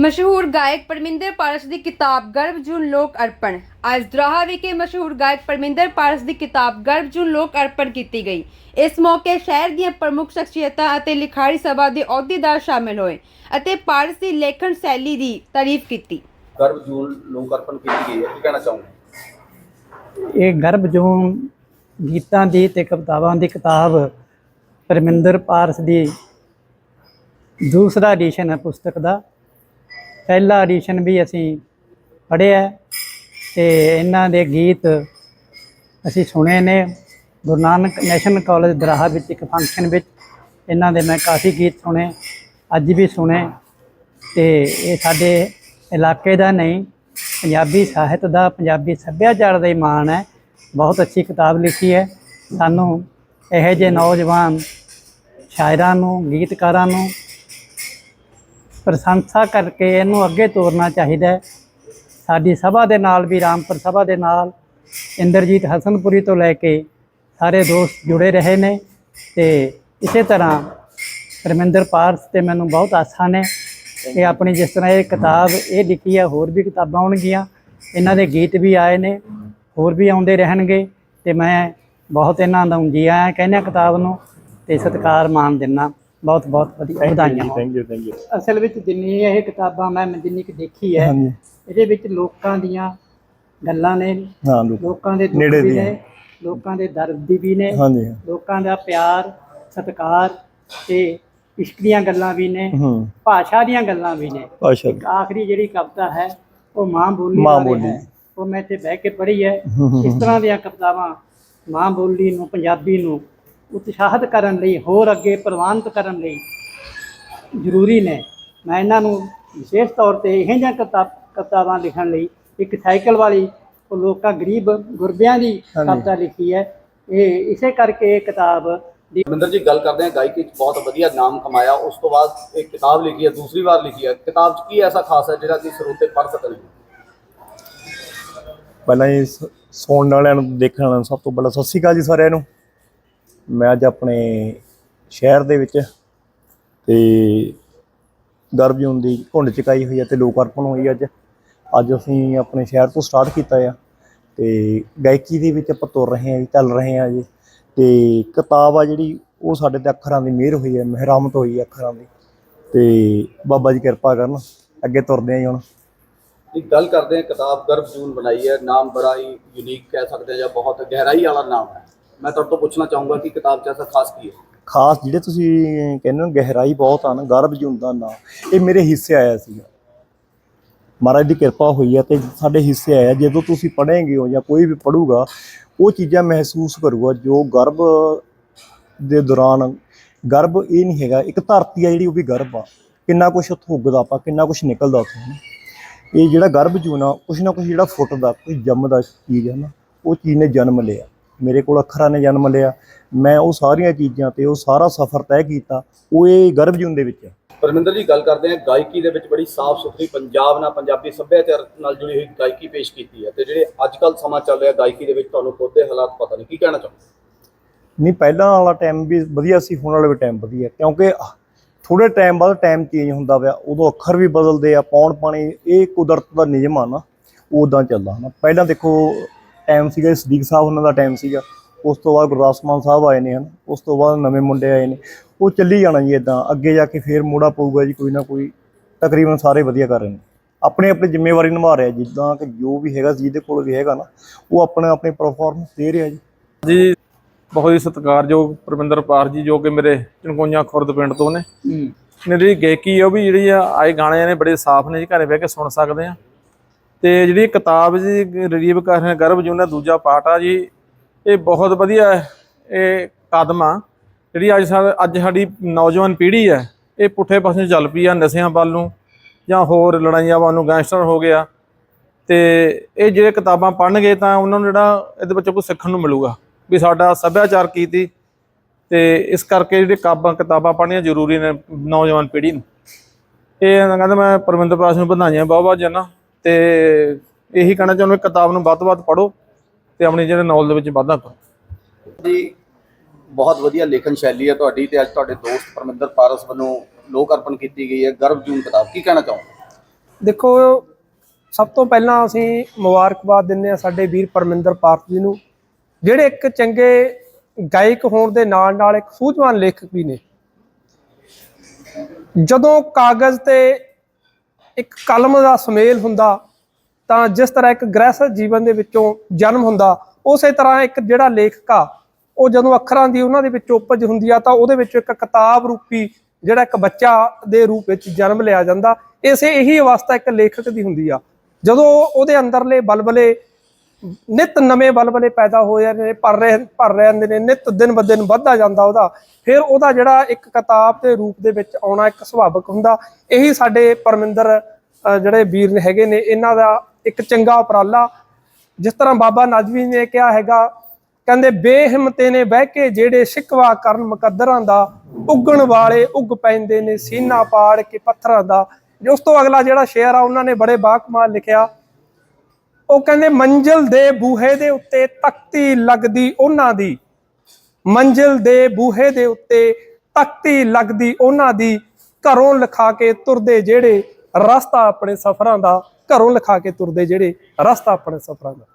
ਮਸ਼ਹੂਰ ਗਾਇਕ ਪਰਮਿੰਦਰ ਪਾਰਸ ਦੀ ਕਿਤਾਬ ਗਰਭਜੂਨ ਲੋਕ ਅਰਪਣ। ਅੱਜ ਦਰਾਹਾ ਵਿਖੇ ਮਸ਼ਹੂਰ ਗਾਇਕ ਪਰਮਿੰਦਰ ਪਾਰਸ ਦੀ ਕਿਤਾਬ ਗਰਭਜੂਨ ਲੋਕ ਅਰਪਣ ਕੀਤੀ ਗਈ। ਇਸ ਮੌਕੇ ਸ਼ਹਿਰ ਦੀਆਂ ਪ੍ਰਮੁੱਖ ਸ਼ਖਸੀਅਤਾਂ ਅਤੇ ਲਿਖਾਰੀ ਸਭਾ ਦੇ ਅਹੁਦੇਦਾਰ ਸ਼ਾਮਿਲ ਹੋਏ ਅਤੇ ਪਾਰਸ ਦੀ ਲੇਖਣ ਸ਼ੈਲੀ ਦੀ ਤਾਰੀਫ ਕੀਤੀ। ਗਰਭ ਜੂਨ ਲੋਕ ਅਰਪਣ ਕੀਤੀ ਗਈ ਹੈ ਕੀ ਕਹਿਣਾ ਚਾਹੋਗੇ? ਇਹ ਗਰਭ ਜੂਨ ਗੀਤਾਂ ਦੀ ਤੇ ਕਵਿਤਾਵਾਂ ਦੀ ਕਿਤਾਬ ਪਰਮਿੰਦਰ ਪਾਰਸ ਦੀ ਦੂਸਰਾ ਐਡੀਸ਼ਨ ਹੈ ਪੁਸਤਕ ਦਾ। ਪਹਿਲਾ ਐਡੀਸ਼ਨ ਵੀ ਅਸੀਂ ਪੜ੍ਹਿਆ ਤੇ ਇਹਨਾਂ ਦੇ ਗੀਤ ਅਸੀਂ ਸੁਣੇ ਨੇ। ਗੁਰੂ ਨਾਨਕ ਨੈਸ਼ਨਲ ਕਾਲਜ ਦਰਾਹਾ ਵਿੱਚ ਇੱਕ ਫੰਕਸ਼ਨ ਵਿੱਚ ਇਹਨਾਂ ਦੇ ਮੈਂ ਕਾਫੀ ਗੀਤ ਸੁਣੇ, ਅੱਜ ਵੀ ਸੁਣੇ ਤੇ ਇਹ ਸਾਡੇ ਇਲਾਕੇ ਦਾ ਨਹੀਂ, ਪੰਜਾਬੀ ਸਾਹਿਤ ਦਾ, ਪੰਜਾਬੀ ਸੱਭਿਆਚਾਰ ਦਾ ਹੀ ਮਾਣ ਹੈ। ਬਹੁਤ ਅੱਛੀ ਕਿਤਾਬ ਲਿਖੀ ਹੈ। ਸਾਨੂੰ ਇਹੋ ਜਿਹੇ ਨੌਜਵਾਨ ਸ਼ਾਇਰਾਂ ਨੂੰ, ਗੀਤਕਾਰਾਂ ਨੂੰ ਪ੍ਰਸ਼ੰਸਾ ਕਰਕੇ ਇਹਨੂੰ ਅੱਗੇ ਤੋਰਨਾ ਚਾਹੀਦਾ ਹੈ। ਸਾਡੀ ਸਭਾ ਦੇ ਨਾਲ ਵੀ ਰਾਮਪੁਰ ਸਭਾ ਦੇ ਨਾਲ, ਇੰਦਰਜੀਤ ਹਸਨਪੁਰੀ ਤੋਂ ਲੈ ਕੇ ਸਾਰੇ ਦੋਸਤ ਜੁੜੇ ਰਹੇ ਨੇ ਤੇ ਇਸੇ ਤਰ੍ਹਾਂ ਪਰਮਿੰਦਰ ਪਾਰਸ ਤੇ ਮੈਨੂੰ ਬਹੁਤ ਆਸਾਂ ਨੇ ਇਹ ਆਪਣੀ ਜਿਸ ਤਰ੍ਹਾਂ ਇਹ ਕਿਤਾਬ, ਇਹ ਲਿਖੀ ਹੈ ਹੋਰ ਵੀ ਕਿਤਾਬਾਂ ਆਉਣਗੀਆਂ। ਇਹਨਾਂ ਦੇ ਗੀਤ ਵੀ ਆਏ ਨੇ, ਹੋਰ ਵੀ ਆਉਂਦੇ ਰਹਿਣਗੇ ਤੇ ਮੈਂ ਬਹੁਤ ਇਹਨਾਂ ਦਾ ਜੀ ਆਇਆਂ ਕਹਿੰਦਾ ਕਿਤਾਬ ਨੂੰ, ਤੇ ਸਤਿਕਾਰ ਮਾਣ ਦਿੰਨਾ ਬਹੁਤ ਬਹੁਤ ਵਧੀਆ ਵਧਾਈਆਂ ਹੋਣ। ਥੈਂਕ ਯੂ ਥੈਂਕ ਯੂ ਅਸਲ ਵਿੱਚ ਜਿੰਨੀ ਇਹ ਕਿਤਾਬਾਂ ਮੈਂ ਜਿੰਨੀ ਕੁ ਦੇਖੀ ਹੈ ਹਾਂਜੀ। ਇਹਦੇ ਵਿੱਚ ਲੋਕਾਂ ਦੀਆਂ ਗੱਲਾਂ ਨੇ ਹਾਂ ਲੋਕ ਲੋਕਾਂ ਦੇ ਦੁੱਖ ਨੇੜੇ ਵੀ ਦੀਆਂ। ਨੇ ਲੋਕਾਂ ਦੇ ਦਰਦ ਦੀ ਵੀ ਨੇ ਹਾਂਜੀ। ਲੋਕਾਂ ਦਾ ਪਿਆਰ ਸਤਿਕਾਰ ਤੇ ਇਸ਼ਕ ਦੀਆਂ ਗੱਲਾਂ ਵੀ ਨੇ ਹੂੰ। ਭਾਸ਼ਾ ਦੀਆਂ ਗੱਲਾਂ ਵੀ ਨੇ। ਅੱਛਾ ਇੱਕ ਆਖਰੀ ਜਿਹੜੀ ਕਵਿਤਾ ਹੈ ਉਹ ਮਾਂ ਬੋਲੀ ਮਾਂ ਬਾਰੇ ਬੋਲੀ। ਹੈ। ਉਹ ਮੈਂ ਇੱਥੇ ਬਹਿ ਕੇ ਪੜ੍ਹੀ ਹੈ। ਹੂੰ, ਹੂੰ, ਇਸ ਤਰ੍ਹਾਂ ਦੀਆਂ ਕਵਿਤਾਵਾਂ ਮਾਂ ਬੋਲੀ ਨੂੰ ਪੰਜਾਬੀ ਨੂੰ ਉਤਸ਼ਾਹਿਤ ਕਰਨ ਲਈ ਹੋਰ ਅੱਗੇ ਪ੍ਰਵਾਨਿਤ ਕਰਨ ਲਈ ਜ਼ਰੂਰੀ ਨੇ। ਮੈਂ ਇਹਨਾਂ ਨੂੰ ਵਿਸ਼ੇਸ਼ ਤੌਰ ਤੇ ਇਹ ਜਿਹੀਆਂ ਕਿਤਾਬ ਕਿਤਾਬਾਂ ਲਿਖਣ ਲਈ ਇੱਕ ਸਾਈਕਲ ਵਾਲੀ ਉਹ ਲੋਕਾਂ ਗਰੀਬ ਗੁਰਬਿਆਂ ਦੀ। ਕਵਿਤਾ ਲਿਖੀ ਹੈ। ਇਹ ਇਸੇ ਕਰਕੇ ਇਹ ਕਿਤਾਬ ਦੀ ਮਿੰਦਰ ਜੀ ਗੱਲ ਕਰਦੇ ਹਾਂ ਗਾਇਕੀ ਚ ਬਹੁਤ ਵਧੀਆ ਨਾਮ ਕਮਾਇਆ। ਉਸ ਤੋਂ ਬਾਅਦ ਇੱਕ ਕਿਤਾਬ ਲਿਖੀ ਹੈ ਦੂਸਰੀ ਵਾਰ ਲਿਖੀ ਹੈ। ਕਿਤਾਬ ਚ ਕੀ ਐਸਾ ਖਾਸ ਹੈ ਜਿਹੜਾ ਕਿ ਸਰੋਤੇ ਪੜ੍ਹ ਸਕਣ ਪਹਿਲਾਂ ਹੀ ਸ- ਸੁਣਨ ਵਾਲਿਆਂ ਨੂੰ ਦੇਖਣ ਵਾਲਿਆਂ ਨੂੰ ਸਭ ਤੋਂ ਪਹਿਲਾਂ ਸਤਿ ਸ਼੍ਰੀ ਅਕਾਲ ਜੀ ਸਾਰਿਆਂ ਨੂੰ। ਮੈਂ ਅੱਜ ਆਪਣੇ ਸ਼ਹਿਰ ਦੇ ਵਿੱਚ ਤੇ ਗਰਭਜੂਨ ਦੀ ਘੁੰਡ ਚਕਾਈ ਹੋਈ ਹੈ ਤੇ ਲੋਕ ਅਰਪਣ ਹੋਈ ਅੱਜ। ਅੱਜ ਅਸੀਂ ਆਪਣੇ ਸ਼ਹਿਰ ਤੋਂ ਸਟਾਰਟ ਕੀਤਾ ਆ ਤੇ ਗਾਇਕੀ ਦੇ ਵਿੱਚ ਆਪਾਂ ਤੁਰ ਰਹੇ ਹਾਂ ਜੀ ਚੱਲ ਰਹੇ ਹਾਂ ਜੀ। ਤੇ ਕਿਤਾਬ ਆ ਜਿਹੜੀ, ਉਹ ਸਾਡੇ ਤੇ ਅੱਖਰਾਂ ਦੀ ਮਿਹਰ ਹੋਈ ਹੈ ਮਹਿਰਾਮਤ ਹੋਈ ਹੈ ਅੱਖਰਾਂ ਦੀ। ਤੇ ਬਾਬਾ ਜੀ ਕਿਰਪਾ ਕਰਨ, ਅੱਗੇ ਤੁਰਦੇ ਹਾਂ ਜੀ ਹੁਣ। ਜੀ ਗੱਲ ਕਰਦੇ ਹਾਂ ਕਿਤਾਬ ਗਰਭਜੂਨ ਬਣਾਈ ਹੈ ਨਾਮ ਬੜਾ ਹੀ ਯੂਨੀਕ ਕਹਿ ਸਕਦੇ ਹਾਂ ਜਾਂ ਬਹੁਤ ਗਹਿਰਾਈ ਵਾਲਾ ਨਾਮ ਹੈ। ਮੈਂ ਤੁਹਾਡੇ ਤੋਂ ਪੁੱਛਣਾ ਚਾਹੂੰਗਾ ਕਿ ਕਿਤਾਬ ਚ ਐਸਾ ਖਾਸ ਕੀ ਹੈ? ਖਾਸ ਜਿਹੜੇ ਤੁਸੀਂ ਕਹਿੰਦੇ ਹੋ ਗਹਿਰਾਈ ਬਹੁਤ ਆ ਨਾ, ਗਰਭ ਜੁੰਦਾ ਨਾ, ਇਹ ਮੇਰੇ ਹਿੱਸੇ ਆਇਆ ਸੀਗਾ। ਮਹਾਰਾਜ ਦੀ ਕਿਰਪਾ ਹੋਈ ਹੈ ਤੇ ਸਾਡੇ ਹਿੱਸੇ ਆਇਆ। ਜਦੋਂ ਤੁਸੀਂ ਪੜ੍ਹੇਗੇ ਹੋ ਜਾਂ ਕੋਈ ਵੀ ਪੜੂਗਾ ਉਹ ਚੀਜ਼ਾਂ ਮਹਿਸੂਸ ਕਰੂਗਾ ਜੋ ਗਰਭ ਦੇ ਦੌਰਾਨ, ਗਰਭ ਇਹ ਨਹੀਂ ਹੈਗਾ, ਇੱਕ ਧਰਤੀ ਆ ਜਿਹੜੀ ਉਹ ਵੀ ਗਰਭ ਆ। ਕਿੰਨਾ ਕੁਛ ਉੱਥੋਂ ਉੱਗਦਾ ਆਪਾਂ, ਕਿੰਨਾ ਕੁਛ ਨਿਕਲਦਾ ਉੱਥੋਂ ਇਹ ਜਿਹੜਾ ਗਰਭ ਜੂਨ ਆ, ਕੁਛ ਨਾ ਕੁਛ ਜਿਹੜਾ ਫੁੱਟਦਾ, ਕੋਈ ਜੰਮਦਾ ਚੀਜ਼ ਹੈ ਨਾ, ਉਹ ਚੀਜ਼ ਨੇ ਜਨਮ ਲਿਆ। ਮੇਰੇ ਕੋਲ ਅੱਖਰਾਂ ਨੇ ਜਨਮ ਲਿਆ। ਮੈਂ ਉਹ ਸਾਰੀਆਂ ਚੀਜ਼ਾਂ ਤੇ ਉਹ ਸਾਰਾ ਸਫ਼ਰ ਤੈਅ ਕੀਤਾ ਉਹ ਇਹ ਗਰਭ ਜੂਨ ਦੇ ਵਿੱਚ ਆ ਪਰਮਿੰਦਰ ਜੀ ਗੱਲ ਕਰਦੇ ਹਾਂ ਗਾਇਕੀ ਦੇ ਵਿੱਚ ਬੜੀ ਸਾਫ਼ ਸੁਥਰੀ ਪੰਜਾਬ ਨਾਲ ਪੰਜਾਬੀ ਸੱਭਿਆਚਾਰ ਨਾਲ ਜੁੜੀ ਹੋਈ ਗਾਇਕੀ ਪੇਸ਼ ਕੀਤੀ ਹੈ ਤੇ ਜਿਹੜੇ ਅੱਜ ਕੱਲ ਸਮਾਂ ਚੱਲ ਰਿਹਾ ਗਾਇਕੀ ਦੇ ਵਿੱਚ ਤੁਹਾਨੂੰ ਖੁਦ ਦੇ ਹਾਲਾਤ ਪਤਾ ਨਹੀਂ ਕੀ ਕਹਿਣਾ ਚਾਹੁੰਦੇ ਨਹੀਂ ਪਹਿਲਾਂ ਵਾਲਾ ਟਾਈਮ ਵੀ ਵਧੀਆ ਸੀ ਹੁਣ ਵਾਲਾ ਵੀ ਟਾਈਮ ਵਧੀਆ ਕਿਉਂਕਿ ਥੋੜੇ ਟਾਈਮ ਬਾਅਦ ਟਾਈਮ ਚੇਂਜ ਹੁੰਦਾ ਪਿਆ ਉਦੋਂ ਅੱਖਰ ਵੀ ਬਦਲਦੇ ਆ ਪੌਣ ਪਾਣੀ ਇਹ ਕੁਦਰਤ ਦਾ ਨਿਯਮ ਆ ਨਾ ਉਦਾਂ ਚੱਲਦਾ ਹਨਾ। ਪਹਿਲਾਂ ਦੇਖੋ ਟਾਈਮ ਸੀਗਾ ਸਦੀਕ ਸਾਹਿਬ ਉਹਨਾਂ ਦਾ ਟਾਈਮ ਸੀਗਾ। ਉਸ ਤੋਂ ਬਾਅਦ ਗੁਰਦਾਸ ਮਾਨ ਸਾਹਿਬ ਆਏ ਨੇ ਹਨ। ਉਸ ਤੋਂ ਬਾਅਦ ਨਵੇਂ ਮੁੰਡੇ ਆਏ ਨੇ। ਉਹ ਚੱਲੀ ਜਾਣਾ ਜੀ ਇਦਾਂ ਅੱਗੇ ਜਾ ਕੇ ਫੇਰ ਮੋੜਾ ਪਊਗਾ ਜੀ ਕੋਈ ਨਾ ਕੋਈ। ਤਕਰੀਬਨ ਸਾਰੇ ਵਧੀਆ ਕਰ ਰਹੇ ਨੇ। ਆਪਣੀ ਆਪਣੀ ਜ਼ਿੰਮੇਵਾਰੀ ਨਿਭਾ ਰਿਹਾ ਜਿੱਦਾਂ ਕਿ ਜੋ ਵੀ ਹੈਗਾ ਜਿਹਦੇ ਕੋਲ ਵੀ ਹੈਗਾ ਨਾ ਉਹ ਆਪਣੇ ਆਪਣੇ ਪਰਫਾਰਮੈਂਸ ਦੇ ਰਿਹਾ ਜੀ। ਜੀ ਬਹੁਤ ਹੀ ਸਤਿਕਾਰਯੋਗ ਪਰਮਿੰਦਰ ਪਾਰ ਜੀ ਜੋ ਕਿ ਮੇਰੇ ਚਨਕੋਈਆਂ ਖੁਰਦ ਪਿੰਡ ਤੋਂ ਨੇ। ਮੇਰੀ ਗਾਇਕੀ ਆ ਉਹ ਵੀ ਜਿਹੜੀ ਆ ਆਏ ਗਾਣੇ ਨੇ ਬੜੇ ਸਾਫ਼ ਨੇ ਜੀ ਘਰੇ ਬਹਿ ਕੇ ਸੁਣ ਸਕਦੇ ਆ। ਤੇ ਜਿਹੜੀ ਕਿਤਾਬ ਜੀ ਰਿਲੀਵ ਕਰ ਰਹੇ ਗਰਭ ਜੂਨ ਦਾ ਦੂਜਾ ਪਾਠ ਆ ਜੀ। ਇਹ ਬਹੁਤ ਵਧੀਆ ਇਹ ਕਦਮ ਆ। ਜਿਹੜੀ ਅੱਜ ਸਾ- ਅੱਜ ਸਾਡੀ ਨੌਜਵਾਨ ਪੀੜ੍ਹੀ ਹੈ, ਇਹ ਪੁੱਠੇ ਪਾਸੇ ਚੱਲ ਪਈ ਆ ਨਸ਼ਿਆਂ ਵੱਲ ਨੂੰ, ਜਾਂ ਹੋਰ ਲੜਾਈਆਂ ਵੱਲ ਨੂੰ ਗੈਂਗਸਟਰ ਹੋ ਗਿਆ। ਤੇ ਇਹ ਜਿਹੜੇ ਕਿਤਾਬਾਂ ਪੜ੍ਹਨਗੇ ਤਾਂ ਉਹਨਾਂ ਨੂੰ ਜਿਹੜਾ ਇਹਦੇ ਵਿੱਚੋਂ ਕੁਝ ਸਿੱਖਣ ਨੂੰ ਮਿਲੂਗਾ। ਵੀ ਸਾਡਾ ਸੱਭਿਆਚਾਰ ਕੀ ਤੀ ਤੇ ਇਸ ਕਰਕੇ ਜਿਹੜੇ ਕਾਬਾਂ ਕਿਤਾਬਾਂ ਪੜ੍ਹਨੀਆਂ ਜ਼ਰੂਰੀ ਨੇ ਨੌਜਵਾਨ ਪੀੜ੍ਹੀ ਨੂੰ। ਇਹ ਕਹਿੰਦਾ ਮੈਂ ਪਰਮਿੰਦਰ ਪਾਸ ਨੂੰ ਵਧਾਈਆਂ ਬਹੁਤ ਬਹੁਤ ਜਨਾ। ਤੇ ਇਹੀ ਕਹਿਣਾ ਚਾਹੁੰਦਾ ਕਿਤਾਬ ਨੂੰ ਵੱਧ ਤੋਂ ਵੱਧ ਪੜ੍ਹੋ ਤੇ ਆਪਣੀ ਜਿਹੜੇ ਨੌਲੇਜ ਦੇ ਵਿੱਚ ਵਾਧਾ ਕਰੋ। ਜੀ ਬਹੁਤ ਵਧੀਆ ਲੇਖਨ ਸ਼ੈਲੀ ਹੈ ਤੁਹਾਡੀ ਤੇ ਅੱਜ ਤੁਹਾਡੇ ਦੋਸਤ ਪਰਮਿੰਦਰ ਪਾਰਸ ਵੱਲੋਂ ਲੋਕ ਅਰਪਣ ਕੀਤੀ ਗਈ ਹੈ। ਗਰਭ ਜੂਨ ਕਿਤਾਬ ਕੀ ਕਹਿਣਾ ਚਾਹੋਗੇ? ਦੇਖੋ ਸਭ ਤੋਂ ਪਹਿਲਾਂ ਅਸੀਂ ਮੁਬਾਰਕਬਾਦ ਦਿੰਦੇ ਆ ਸਾਡੇ ਵੀਰ ਪਰਮਿੰਦਰ ਪਾਰਥ ਜੀ ਨੂੰ ਜਿਹੜੇ ਇੱਕ ਚੰਗੇ ਗਾਇਕ ਹੋਣ ਦੇ ਨਾਲ ਨਾਲ ਇੱਕ ਸੂਝਵਾਨ ਲੇਖਕ ਵੀ ਨੇ। ਜਦੋਂ ਕਾਗਜ਼ ਤੇ ਇੱਕ ਕਲਮ ਦਾ ਸੁਮੇਲ ਹੁੰਦਾ, ਤਾਂ ਜਿਸ ਤਰ੍ਹਾਂ ਇੱਕ ਗ੍ਰਹਿਸਥ ਜੀਵਨ ਦੇ ਵਿੱਚੋਂ ਜਨਮ ਹੁੰਦਾ, ਉਸੇ ਤਰ੍ਹਾਂ ਇੱਕ ਜਿਹੜਾ ਲੇਖਕ ਆ, ਉਹ ਜਦੋਂ ਅੱਖਰਾਂ ਦੀ ਉਹਨਾਂ ਦੇ ਵਿੱਚ ਉਪਜ ਹੁੰਦੀ ਆ, ਤਾਂ ਉਹਦੇ ਵਿੱਚ ਇੱਕ ਕਿਤਾਬ ਰੂਪੀ ਜਿਹੜਾ ਇੱਕ ਬੱਚਾ ਦੇ ਰੂਪ ਵਿੱਚ ਜਨਮ ਲਿਆ ਜਾਂਦਾ। ਇਸੇ ਇਹੀ ਅਵਸਥਾ ਇੱਕ ਲੇਖਕ ਦੀ ਹੁੰਦੀ ਆ। ਜਦੋਂ ਉਹਦੇ ਅੰਦਰਲੇ ਬਲਬਲੇ ਨਿਤ ਨਵੇਂ ਬਲਬਲੇ ਪੈਦਾ ਹੋ ਜਾਂਦੇ ਨੇ, ਭਰ ਰਹੇ ਭਰ ਰਹੇ ਹੁੰਦੇ ਨੇ, ਨਿਤ ਦਿਨ ਬ ਦਿਨ ਵੱਧਦਾ ਜਾਂਦਾ ਉਹਦਾ। ਫਿਰ ਉਹਦਾ ਜਿਹੜਾ ਇੱਕ ਕਿਤਾਬ ਦੇ ਰੂਪ ਦੇ ਵਿੱਚ ਆਉਣਾ ਇੱਕ ਸੁਭਾਵਿਕ ਹੁੰਦਾ। ਇਹੀ ਸਾਡੇ ਪਰਮਿੰਦਰ ਜਿਹੜੇ ਵੀਰ ਨੇ ਹੈਗੇ ਨੇ, ਇਹਨਾਂ ਦਾ ਇੱਕ ਚੰਗਾ ਉਪਰਾਲਾ। ਜਿਸ ਤਰ੍ਹਾਂ ਬਾਬਾ ਨਜਵੀ ਨੇ ਕਿਹਾ ਹੈਗਾ, ਕਹਿੰਦੇ, ਬੇਹਿੰਮਤੇ ਨੇ ਬਹਿ ਕੇ ਜਿਹੜੇ ਸ਼ਿਕਵਾ ਕਰਨ ਮੁਕੱਦਰਾਂ ਦਾ, ਉੱਗਣ ਵਾਲੇ ਉੱਗ ਪੈਂਦੇ ਨੇ ਸੀਨਾ ਪਾੜ ਕੇ ਪੱਥਰਾਂ ਦਾ। ਉਸ ਤੋਂ ਅਗਲਾ ਜਿਹੜਾ ਸ਼ੇਰ ਆ, ਉਹਨਾਂ ਨੇ ਬੜੇ ਬਾਕਮਾਲ ਲਿਖਿਆ। ਉਹ ਕਹਿੰਦੇ, ਮੰਜ਼ਿਲ ਦੇ ਬੂਹੇ ਦੇ ਉੱਤੇ ਤਖਤੀ ਲੱਗਦੀ ਉਹਨਾਂ ਦੀ। ਮੰਜ਼ਿਲ ਦੇ ਬੂਹੇ ਦੇ ਉੱਤੇ ਤਖਤੀ ਲੱਗਦੀ ਉਹਨਾਂ ਦੀ। ਘਰੋਂ ਲਿਖਾ ਕੇ ਤੁਰਦੇ ਜਿਹੜੇ ਰਸਤਾ ਆਪਣੇ ਸਫ਼ਰਾਂ ਦਾ, ਘਰੋਂ ਲਿਖਾ ਕੇ ਤੁਰਦੇ ਜਿਹੜੇ ਰਸਤਾ ਆਪਣੇ ਸਫ਼ਰਾਂ ਦਾ।